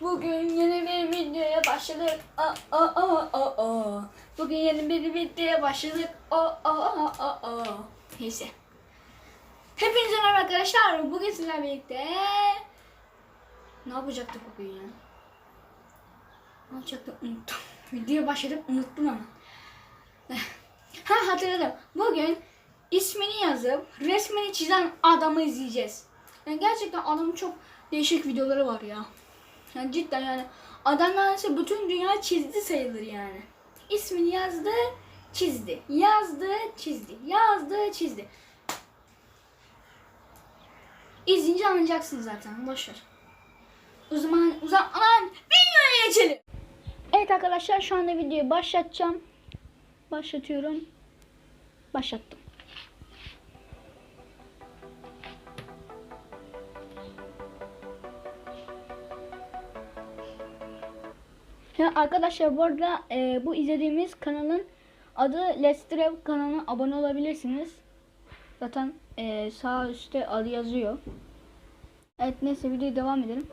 Bugün yeni bir videoya başladık. Aa, aa, aa, aa. Bugün yeni bir videoya başladık. Aa, aa, aa, aa. Neyse. Hepinize merhaba arkadaşlar. Bugün sizlerle birlikte ne yapacaktık bugün ya? Ne yapacaktık unuttum. Videoya başladık unuttum ama. ha hatırladım. Bugün ismini yazıp resmini çizen adamı izleyeceğiz. Yani gerçekten adamın çok değişik videoları var ya. Yani cidden yani adam neredeyse bütün dünya çizdi sayılır yani. İsmini yazdı, çizdi. Yazdı, çizdi. Yazdı, çizdi. İzleyince anlayacaksın zaten. Boşver. O zaman uzatmadan videoya geçelim. Evet arkadaşlar şu anda videoyu başlatacağım. Başlatıyorum. Başlattım. Arkadaşlar bu arada e, bu izlediğimiz kanalın adı Let's Drive kanalına abone olabilirsiniz. Zaten e, sağ üstte adı yazıyor. Evet neyse videoya devam edelim.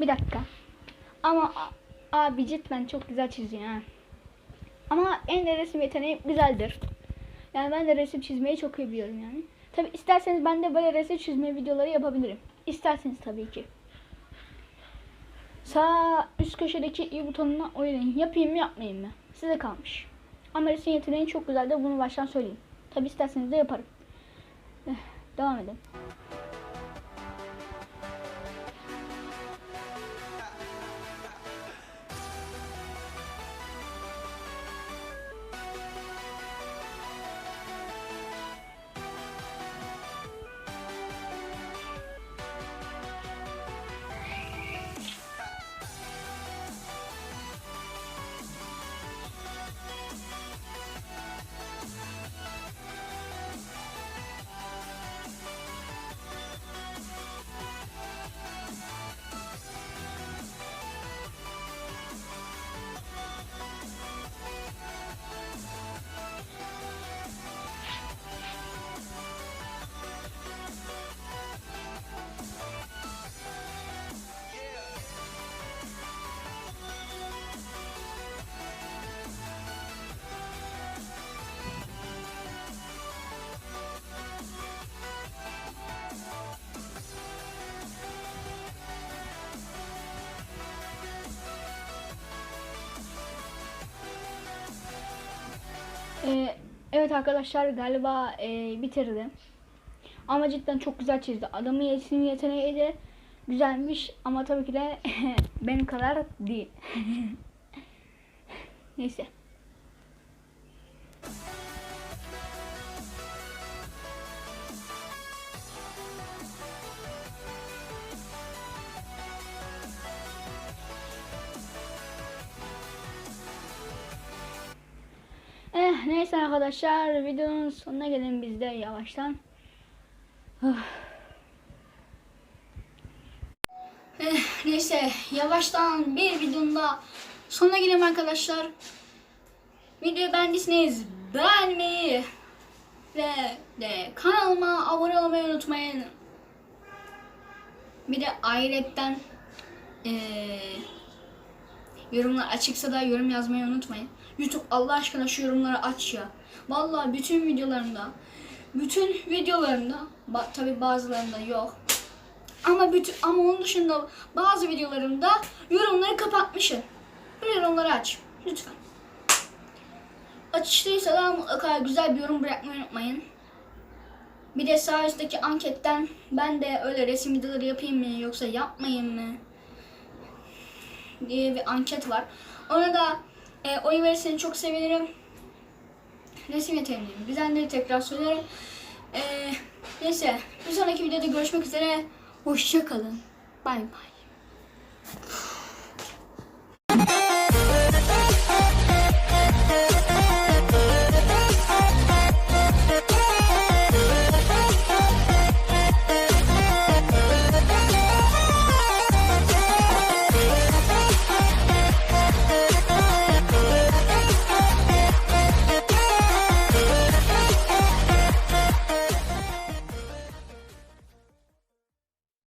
Bir dakika. Ama abi cidden çok güzel çiziyor ha. Ama en de resim yeteneği güzeldir. Yani ben de resim çizmeyi çok iyi biliyorum yani. Tabi isterseniz ben de böyle resim çizme videoları yapabilirim. İsterseniz tabii ki. Sağ üst köşedeki i butonuna oynayın. Yapayım mı yapmayayım mı? Size kalmış. Ama resim yeteneği çok güzeldir. Bunu baştan söyleyeyim. Tabi isterseniz de yaparım. Eh, devam edelim. Ee, evet arkadaşlar galiba e, bitirdi. Ama cidden çok güzel çizdi. Adamın yeteneği, yeteneği de güzelmiş ama tabii ki de benim kadar değil. Neyse. Neyse arkadaşlar videonun sonuna gelin biz de yavaştan. Of. Eh, neyse yavaştan bir videonun da sonuna gelelim arkadaşlar. Videoyu beğendiyseniz beğenmeyi ve de kanalıma abone olmayı unutmayın. Bir de ayrıca eee Yorumlar açıksa da yorum yazmayı unutmayın. YouTube Allah aşkına şu yorumları aç ya. Vallahi bütün videolarımda, bütün videolarımda, ba- tabi bazılarında yok. Ama bütün ama onun dışında bazı videolarımda yorumları kapatmışım. Bu yorumları aç. Lütfen. Açıştıysa da mutlaka güzel bir yorum bırakmayı unutmayın. Bir de sağ üstteki anketten ben de öyle resim videoları yapayım mı yoksa yapmayayım mı diye bir anket var. Ona da e, oy verirseniz çok sevinirim. Resim yeteneğim güzelleri tekrar söylerim. E, neyse bir sonraki videoda görüşmek üzere. Hoşçakalın. Bay bay.